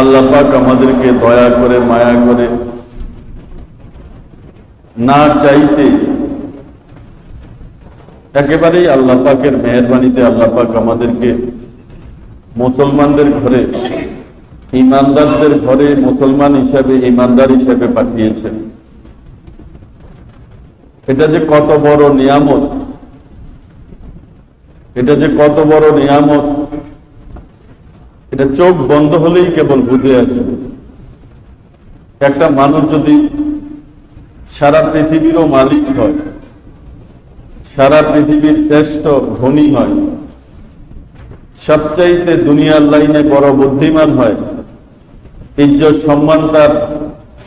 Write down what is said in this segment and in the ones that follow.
আল্লাহ পাক আমাদেরকে দয়া করে, মায়া করে না চাইতে একেবারেই আল্লাহ পাকের মেহরবানিতে আল্লাহ পাক আমাদেরকে মুসলমানদের ঘরে, ইমানদারদের ঘরে মুসলমান হিসাবে, ইমানদার হিসাবে পাঠিয়েছেন। এটা যে কত বড় নিয়ামত, এটা যে কত বড় নিয়ামত এটা চোখ বন্ধ হলেই কেবল বুঝে আসবে। একটা মানুষ যদি সারা পৃথিবীরও মালিক হয়, সারা পৃথিবীর শ্রেষ্ঠ ধনী হয়, সবচাইতে দুনিয়ার লাইনে বড় বুদ্ধিমান হয়, ইজ্জত, সম্মান তার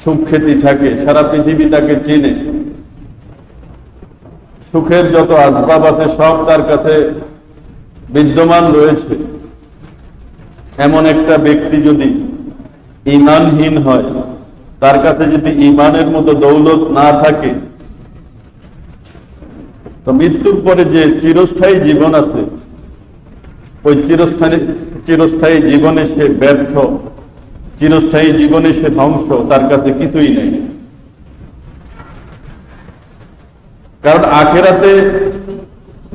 সুখ্যাতি থাকে, সারা পৃথিবী তাকে চেনে। সুখের যত আসবাব আছে, সব তার কাছে বিদ্যমান রয়েছে। এমন একটা ব্যক্তি যদি ইমানহীন হয়, তার কাছে যদি ইমানের মতো দৌলত না থাকে, তো মৃত্যুর পরে যে চিরস্থায়ী জীবন আছে, ওই চিরস্থায়ী চিরস্থায়ী জীবনে সে ব্যর্থ, চিরস্থায়ী জীবনে সে ধ্বংস, তার কাছে কিছুই নেই। কারণ আখেরাতে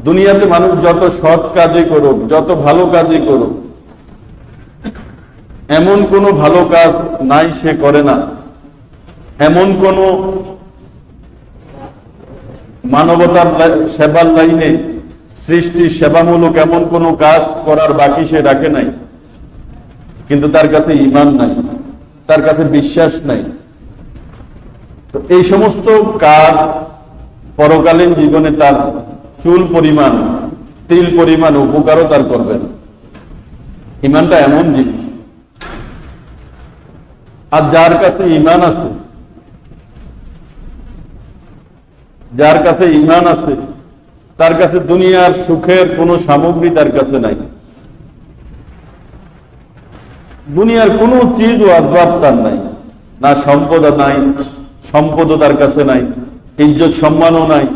দুনিয়াতে মানুষ যত সৎ কাজই করুক, যত ভালো কাজই করুক এমন কোনো ভালো কাজ নাই সে করে না। এমন কোন মানবতার সেবার লাইনে সৃষ্টি সেবামূলক এমন কোন কাজ করার বাকি সে রাখে নাই। কিন্তু তার কাছে ইমান নাই, তার কাছে বিশ্বাস নাই। তো এই সমস্ত কাজ পরকালীন জীবনে তার চুল পরিমাণ, তিল পরিমাণ, উপকারও তার করবে না। ইমানটা এমন জিনিস। আর যার কাছে ইমান আছে, যার কাছে ইমান আছে, তার কাছে দুনিয়ার সুখের কোনো সামগ্রী তার কাছে নাই। দুনিয়ার কোনো চিজ ও আসবাব তার নাই, না সম্পদ নাই, সম্পদও তার কাছে নাই, ইজ্জত সম্মানও নাই,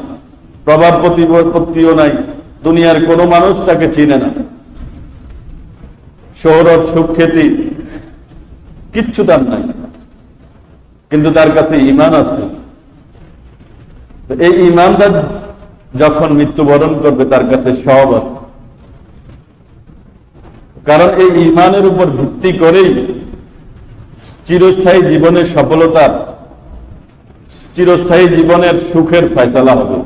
প্রভাব প্রতিপত্তিও নাই, দুনিয়ার কোনো মানুষ তাকে চিনে না। শহরত সুখ্যাতি কিচ্ছু তার নাই। কিন্তু তার কাছে ইমান আছে। এই ইমানদার যখন মৃত্যুবরণ করবে, তার কাছে সব আছে। কারণ এই ইমানের উপর ভিত্তি করেই চিরস্থায়ী জীবনের সফলতার, চিরস্থায়ী জীবনের সুখের ফয়সালা হবে।